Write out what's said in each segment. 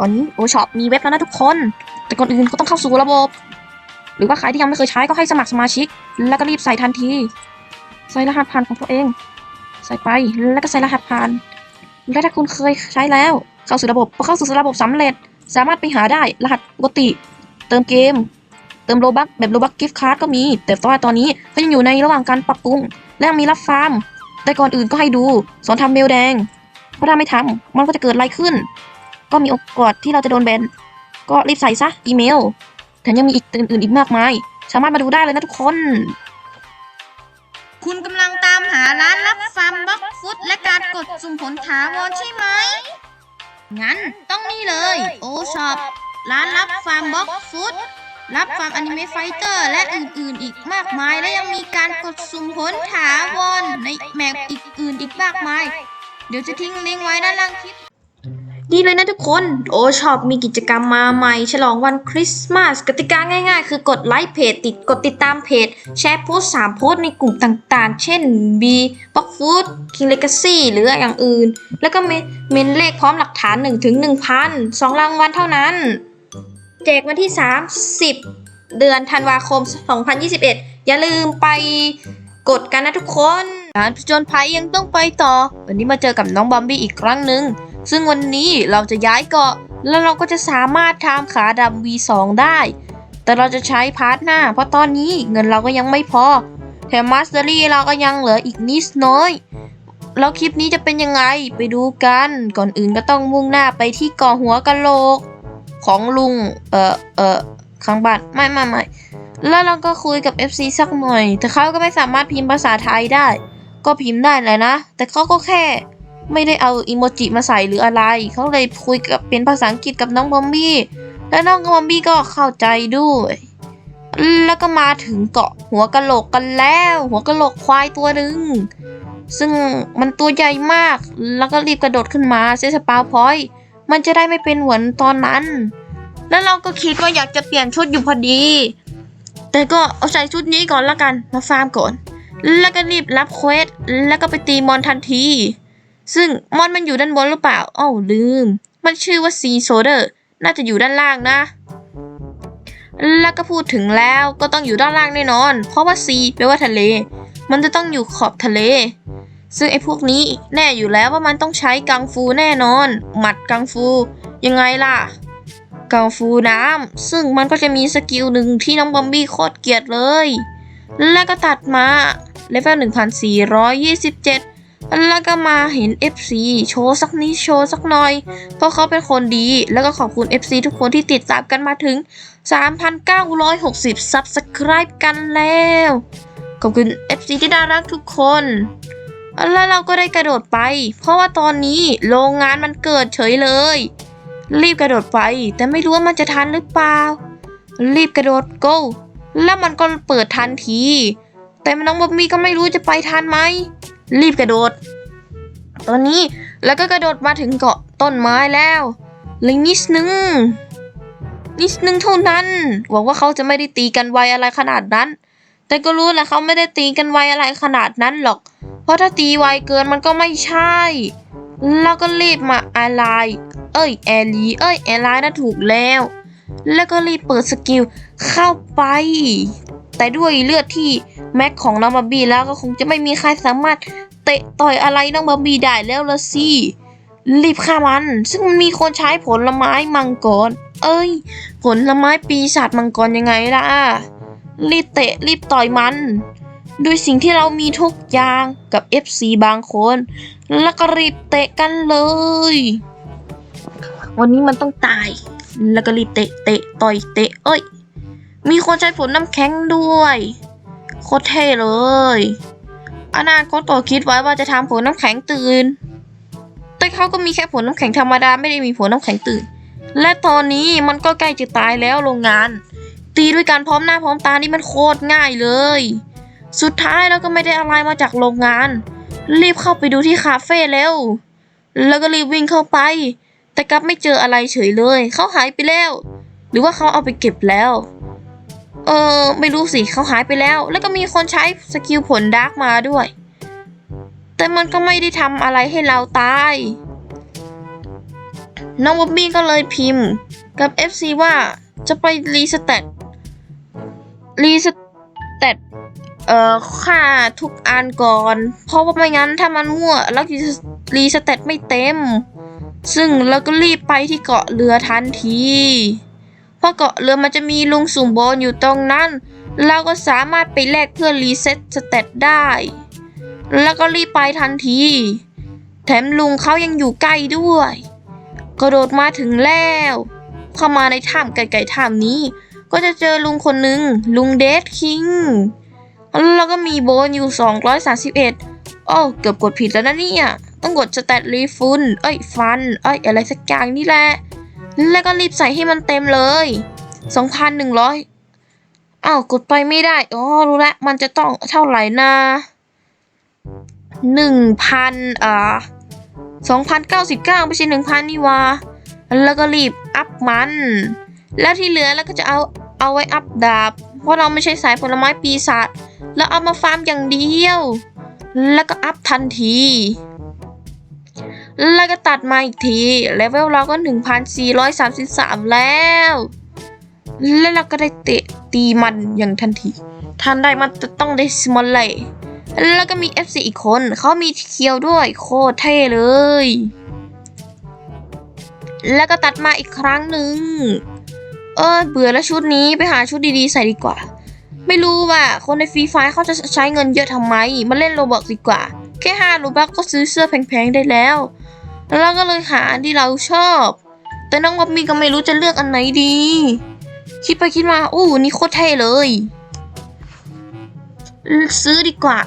ตอนนี้โอช็อปมีเว็บแล้วนะทุกคน แต่ก่อนอื่นก็ต้องเข้าสู่ระบบ หรือว่าใครที่ยังไม่เคยใช้ก็ให้สมัครสมาชิก แล้วก็รีบใส่ทันที ใส่รหัสผ่านของตัวเอง ใส่ไปแล้วก็ใส่รหัสผ่าน และถ้าคุณเคยใช้แล้ว เข้าสู่ระบบพอเข้าสู่ระบบสำเร็จ สามารถไปหาได้รหัสปกติ เติมเกม เติมโลบักแบบโลบักกิฟต์การ์ดก็มี แต่ว่าตอนนี้ก็ยังอยู่ในระหว่างการปรับปรุง และยังมีรับฟาร์ม แต่ก่อนอื่นก็ให้ดูสอนทำเมลแดงเพราะถ้าไม่ทำมันก็จะเกิดอะไรขึ้น ก็มีโอกาสที่เราจะโดนแบน ก็รีบใส่ซะอีเมล แถมยังมีอีกอื่นๆอีกมากมาย สามารถมาดูได้เลยนะทุกคน คุณกำลังตามหาร้านรับฟาร์มบล็อกฟุตและการกดสุ่มผลถาวรใช่ไหม งั้นต้องนี่เลย โอช็อปร้านรับฟาร์มบล็อกฟุตรับฟาร์มอนิเมะไฟเตอร์และอื่นๆ อีกมากมาย และยังมีการกดสุ่มผลถาวรในแมปอีกอื่นอีกมากมาย เดี๋ยวจะทิ้งลิงก์ไว้ด้านล่างคลิป ดีเลยนะทุกคน โอชอปมีกิจกรรมมาใหม่ ฉลองวันคริสต์มาสกติกาง่ายๆ คือกดไลค์เพจติดกดติดตามเพจ แชร์โพสต์สามโพสต์ในกลุ่มต่างๆ เช่น B b o x Food King Legacy หรืออย่างอื่น แล้วก็เมนเมนเลขพร้อมหลักฐาน 1 ถึง 1,000 2รางวัลเท่านั้น แจกวันที่ 30 เดือนธันวาคม 2021 อย่าลืมไปกดกันนะทุกคนการผจญภัยยังต้องไปต่อ วันนี้มาเจอกับน้องบอมบี้อีกครั้งหนึ่ง ซึ่งวันนี้เราจะย้ายเกาะ แล้วเราก็จะสามารถทำขาดำ V2 ได้ แต่เราจะใช้พาร์ทหน้า เพราะตอนนี้เงินเราก็ยังไม่พอ แถมมาสเตอรี่เราก็ยังเหลืออีกนิดน้อย แล้วคลิปนี้จะเป็นยังไงไปดูกัน ก่อนอื่นก็ต้องมุ่งหน้าไปที่เกาะหัวกะโหลก ของลุง เอ่อ เอ่อข้างบ้านไม่ไม่ไม่แล้วเราก็คุยกับ FC สักหน่อย แต่เขาก็ไม่สามารถพิมพ์ภาษาไทยได้ ก็พิมพ์ได้แหละนะ แต่เขาก็แค่ ไม่ได้เอาอีโมจิมาใส่หรืออะไร เขาเลยคุยกับเป็นภาษาอังกฤษกับน้องบอมบี้ และน้องบอมบี้ก็เข้าใจด้วย แล้วก็มาถึงเกาะหัวกะโหลกกันแล้ว หัวกะโหลกควายตัวหนึ่งซึ่งมันตัวใหญ่มาก แล้วก็รีบกระโดดขึ้นมาเซสปาพอยต์มันจะได้ไม่เป็นหมือนตอนนั้น แล้วเราก็คิดว่าอยากจะเปลี่ยนชุดอยู่พอดี แต่ก็เอาใส่ชุดนี้ก่อนละกัน มาฟาร์มก่อน แล้วก็รีบรับเควส แล้วก็ไปตีมอนทันที ซึ่งมอนมันอยู่ด้านบนหรือเปล่าอ้าวลืม มันชื่อว่าซีโซเดอร์น่าจะอยู่ด้านล่างนะ แล้วก็พูดถึงแล้วก็ต้องอยู่ด้านล่างแน่นอน เพราะว่าซีแปลว่าทะเล มันจะต้องอยู่ขอบทะเล ซึ่งไอ้พวกนี้แน่อยู่แล้วว่ามันต้องใช้กังฟูแน่นอน หมัดกังฟู ยังไงล่ะกังฟูน้ำซึ่งมันก็จะมีสกิลหนึ่งที่น้องบอมบี้โคตรเกลียดเลย แล้วก็ตัดมาเลเวล1427 แล้วก็มาเห็น FC โชว์สักนิดโชว์สักหน่อย เพราะเขาเป็นคนดี แล้วก็ขอบคุณ FC ทุกคนที่ติดตามกันมาถึง 3,960 Subscribe กันแล้ว ขอบคุณ FC ที่น่ารักทุกคน แล้วเราก็ได้กระโดดไป เพราะว่าตอนนี้โรงงานมันเกิดเฉยเลย รีบกระโดดไป แต่ไม่รู้ว่ามันจะทันหรือเปล่า รีบกระโดด go แล้วมันก็เปิดทันที แต่น้องบอบบี้ก็ไม่รู้จะไปทันไหม รีบกระโดด ตอนนี้แล้วก็กระโดดมาถึงเกาะต้นไม้แล้วเหลยนิดนึงนิดนึงเท่านั้น หวังว่าเขาจะไม่ได้ตีกันไวอะไรขนาดนั้น แต่ก็รู้แหละเขาไม่ได้ตีกันไวอะไรขนาดนั้นหรอก เพราะถ้าตีไวเกินมันก็ไม่ใช่ แล้วก็รีบมาอะไรเอ้ยแอลีเอ้ยแอลไลน์น่ะถูกแล้ว แล้วก็รีบเปิดสกิลเข้าไป แต่ด้วยเลือดที่แม็กของน้องบาร์บี้แล้วก็คงจะไม่มีใครสามารถเตะต่อยอะไรน้องบาร์บี้ได้แล้วละสิรีบฆ่ามัน ซึ่งมันมีคนใช้ผลไม้มังกร เอ้ย ผลไม้ปีศาจมังกรยังไงล่ะ รีบเตะรีบต่อยมัน ด้วยสิ่งที่เรามีทุกอย่างกับ FC บางคน แล้วก็รีบเตะกันเลย วันนี้มันต้องตาย แล้วก็รีบเตะเตะต่อยเตะ เอ้ย มีคนใช้ผลน้ำแข็งด้วย โคตรเท่เลย อนาคตก็คิดไว้ว่าจะทำผลน้ำแข็งตื่น แต่เขาก็มีแค่ผลน้ำแข็งธรรมดาไม่ได้มีผลน้ำแข็งตื่น และตอนนี้มันก็ใกล้จะตายแล้วโรงงาน ตีด้วยการพร้อมหน้าพร้อมตานี่มันโคตรง่ายเลย สุดท้ายแล้วก็ไม่ได้อะไรมาจากโรงงาน รีบเข้าไปดูที่คาเฟ่แล้ว แล้วก็รีบวิ่งเข้าไป แต่กลับไม่เจออะไรเฉยเลย เขาหายไปแล้ว หรือว่าเขาเอาไปเก็บแล้ว เออไม่รู้สิเขาหายไปแล้ว แล้วก็มีคนใช้สกิลผลดาร์กมาด้วย แต่มันก็ไม่ได้ทำอะไรให้เราตาย น้องบ๊อบบี้ก็เลยพิมพ์ กับ FC ว่าจะไปรีสเตตรีสเตตเอ่อค่าทุกอันก่อน เพราะว่าไม่งั้นถ้ามันมั่วแล้วรีสเตตไม่เต็ม ซึ่งเราก็รีบไปที่เกาะเรือทันที เพราะเกาะเรือมันจะมีลุงสุ่มโบนอยู่ตรงนั้น เราก็สามารถไปแลกเพื่อรีเซ็ตสเตตได้ แล้วก็รีบไปทันที แถมลุงเขายังอยู่ใกล้ด้วย กระโดดมาถึงแล้วเข้ามาในถ้ำไก่ๆถ้ำนี้ ก็จะเจอลุงคนหนึ่งลุงเดดคิงแล้วก็มีโบนอยู่ 231 โอ้ เกือบกดผิดแล้วนะเนี่ย ต้องกดสแตทรีฟุน เอ้ย ฟัน เอ้ย อะไรสักอย่างนี่แหละ แล้วก็รีบใส่ให้มันเต็มเลย 2,100อ้าวกดไปไม่ได้ อ๋อ รู้ละมันจะต้องเท่าไหร่นะ1,000อ่า2,099ไม่ใช่1,000 นี่วะแล้วก็รีบอัพมัน แล้วที่เหลือแล้วก็จะเอาเอาไว้อัพดาบ เพราะเราไม่ใช่สายผลไม้ปีศาจแล้วเอามาฟาร์มอย่างเดียว แล้วก็อัพทันที แล้วก็ตัดมาอีกทีเลเวลเราก็ 1,433 แล้ว แล้วเราก็ได้เตะตีมันอย่างทันทีทันได้มันจะต้องได้สมอลเลยแล้วก็มี FC อีกคนเขามีเคียวด้วยโคตรเท่เลย แล้วก็ตัดมาอีกครั้งหนึ่งเออเบื่อแล้วชุดนี้ไปหาชุดดีๆ ใส่ดีกว่า ไม่รู้ว่าคนในฟรีไฟเขาจะใช้เงินเยอะทำไม มาเล่นโรบอกดีกว่า แค่ห้ารูบักก็ซื้อเสื้อแพงๆได้แล้ว แล้วเราก็เลยหาอันที่เราชอบ แต่น้องบ๊อบบี้ก็ไม่รู้จะเลือกอันไหนดี คิดไปคิดมาอู้นี่โคตรเท่เลย ซื้อดีกว่า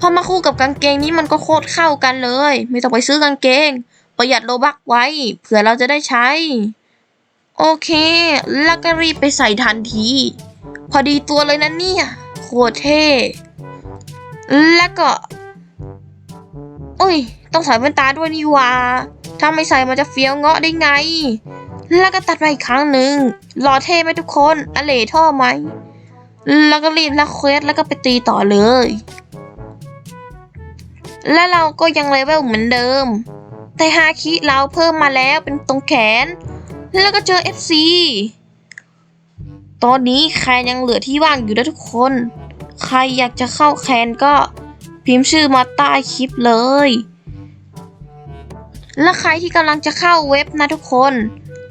พอมาคู่กับกางเกงนี้มันก็โคตรเข้ากันเลย ไม่ต้องไปซื้อกางเกง ประหยัดโลบักไว้เผื่อเราจะได้ใช้ โอเค แล้วก็รีบไปใส่ทันที พอดีตัวเลยนะเนี่ยโคตรเท่แล้วก็โอ้ย ต้องใส่แว่นตาด้วยนี่ว่าถ้าไม่ใส่มันจะเฟี้ยวเงาะได้ไง แล้วก็ตัดไปอีกครั้งหนึ่งหล่อเท่ไหมทุกคนอเลท่อไหม แล้วก็รีบลักเควสแล้วก็ไปตีต่อเลย และเราก็ยังเลเวลเหมือนเดิม แต่ฮาคิเราเพิ่มมาแล้วเป็นตรงแขน แล้วก็เจอ FC ตอนนี้แคนยังเหลือที่ว่างอยู่นะทุกคน ใครอยากจะเข้าแคนก็พิมพ์ชื่อมาใต้คลิปเลย และใครที่กำลังจะเข้าเว็บนะทุกคน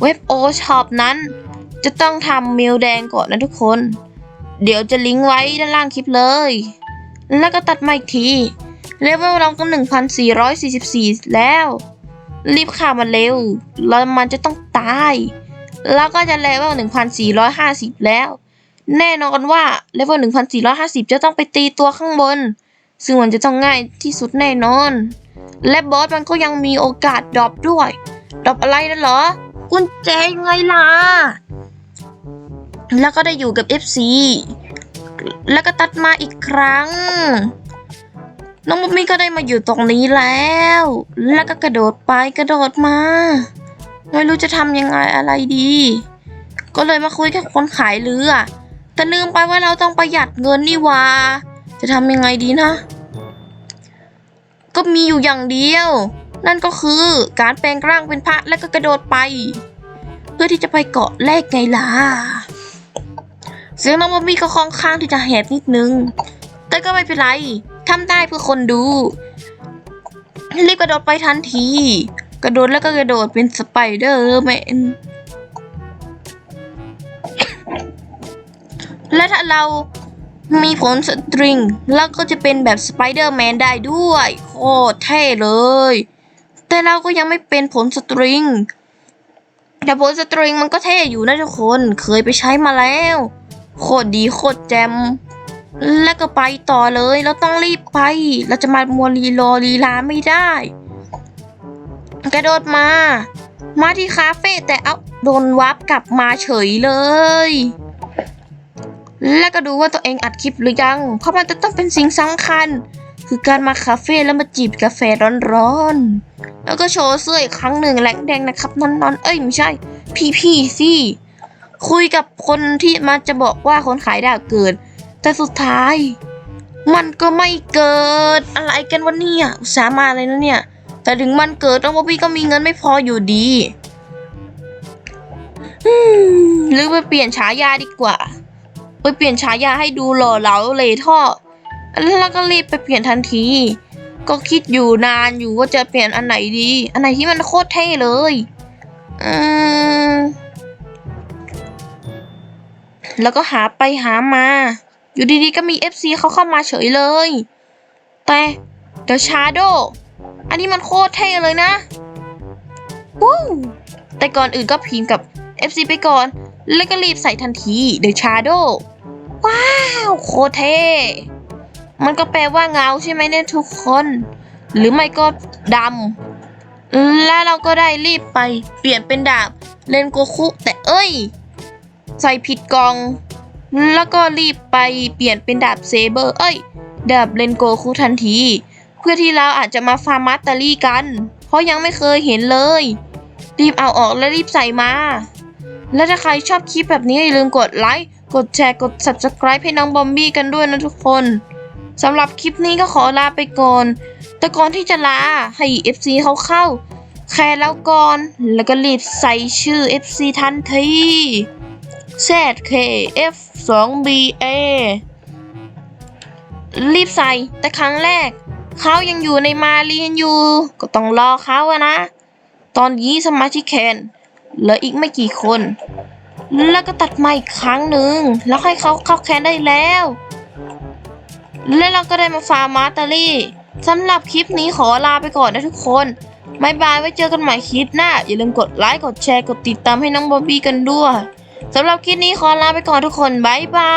เว็บโอช็อปนั้น จะต้องทำเมลแดงก่อนนะทุกคน เดี๋ยวจะลิงก์ไว้ด้านล่างคลิปเลย แล้วก็ตัดมาอีกทีเลเวลเราก็ 1,444 แล้ว รีบข่ามันเร็ว แล้วมันจะต้องตาย แล้วก็จะเลเวล1,450 แล้ว แน่นอนว่าเลเวล1,450 จะต้องไปตีตัวข้างบน ซึ่งมันจะต้องง่ายที่สุดแน่นอน และบอสมันก็ยังมีโอกาสดรอปด้วยดรอปอะไรนั่นเหรอ กุญแจยังไงล่ะ แล้วก็ได้อยู่กับ FC แล้วก็ตัดมาอีกครั้ง น้องมุมมี่ก็ได้มาอยู่ตรงนี้แล้ว แล้วก็กระโดดไปกระโดดมา ไม่รู้จะทำยังไงอะไรดี ก็เลยมาคุยกับคนขายเรือแต่ลืมไปว่าเราต้องประหยัดเงินนี่วาจะทำยังไงดีนะ ก็มีอยู่อย่างเดียว นั่นก็คือการแปลงร่างเป็นพระแล้วก็กระโดดไป เพื่อที่จะไปเกาะแรกไงล่ะ เสียงน้องบอบบี้ก็ค่อนข้างที่จะแหบนิดนึง แต่ก็ไม่เป็นไรทำได้เพื่อคนดูรีบกระโดดไปทันที กระโดดแล้วก็กระโดดเป็นสไปเดอร์แมนและถ้าเรา มีผลสตริง แล้วก็จะเป็นแบบสไปเดอร์แมนได้ด้วย โคตรเท่เลย แต่เราก็ยังไม่เป็นผลสตริง แต่ผลสตริงมันก็เท่อยู่นะทุกคน เคยไปใช้มาแล้ว โคตรดีโคตรแจม แล้วก็ไปต่อเลย เราต้องรีบไป เราจะมามัวรีรอลีลาไม่ได้ กระโดดมา มาที่คาเฟ่แต่เอาโดนวับกลับมาเฉยเลย แล้วก็ดูว่าตัวเองอัดคลิปหรือยัง เพราะมันจะต้องเป็นสิ่งสำคัญ คือการมาคาเฟ่แล้วมาจีบกาแฟร้อนๆ แล้วก็โชว์เสื้ออีกครั้งหนึ่งแหลงแดงนะครับนอนๆ เอ้ยไม่ใช่ พี่ๆสิคุยกับคนที่มาจะบอกว่าคนขายดาวเกิด แต่สุดท้าย มันก็ไม่เกิดอะไรกันวะเนี่ยสามาเลยนะเนี่ย แต่ถึงมันเกิดน้องบ๊อบบี้ก็มีเงินไม่พออยู่ดีหรือไปเปลี่ยนฉายาดีกว่า ไปเปลี่ยนฉายาให้ดูหล่อเหลาเลยท่อ แล้วก็รีบไปเปลี่ยนทันที ก็คิดอยู่นานอยู่ว่าจะเปลี่ยนอันไหนดี อันไหนที่มันโคตรเท่เลยอืมแล้วก็หาไปหามา อยู่ดีๆก็มี FC เขาเข้ามาเฉยเลย แต่เด e s ชาโดอันนี้มันโคตรเท่เลยนะวู้แต่ก่อนอื่นก็พิมพ์กับ FC ไปก่อน แล้วก็รีบใส่ทันทีเด e s ชาโด ว้าว โคเท มันก็แปลว่าเงาใช่ไหมเนี่ยทุกคน หรือไม่ก็ดำ แล้วเราก็ได้รีบไปเปลี่ยนเป็นดาบเลนโกคุแต่เอ้ย ใส่ผิดกอง แล้วก็รีบไปเปลี่ยนเป็นดาบเซเบอร์ เอ้ย ดาบเลนโกคุทันที เพื่อที่เราอาจจะมาฟาร์มัตเตอรี่กัน เพราะยังไม่เคยเห็นเลย รีบเอาออกแล้วรีบใส่มา และถ้าใครชอบคลิปแบบนี้อย่าลืมกดไลค์ กดแชร์กด subscribe ให้น้องบอมบี้กันด้วยนะทุกคนสำหรับคลิปนี้ก็ขอลาไปก่อน แต่ก่อนที่จะลาให้ FC เขาเข้า แค่แล้วก่อน แล้วก็รีบใส่ชื่อ FC ทันที ZKF 2 BA รีบใส่แต่ครั้งแรก เขายังอยู่ในมาเรียนอยู่ ก็ต้องรอเขาอะนะ ตอนนี้สมาชิกแคนเหลืออีกไม่กี่คน แล้วก็ตัดมาอีกครั้งหนึ่งแล้วให้เขาเข้าแคนได้แล้ว และเราก็ได้มาฟาร์มมาสเตอรี่สำหรับคลิปนี้ขอลาไปก่อนนะทุกคนบายบายไว้เจอกันใหม่คลิปหน้า อย่าลืมกดไลค์กดแชร์กดติดตามให้น้องบอบบี้กันด้วยสำหรับคลิปนี้ขอลาไปก่อนทุกคนบายบา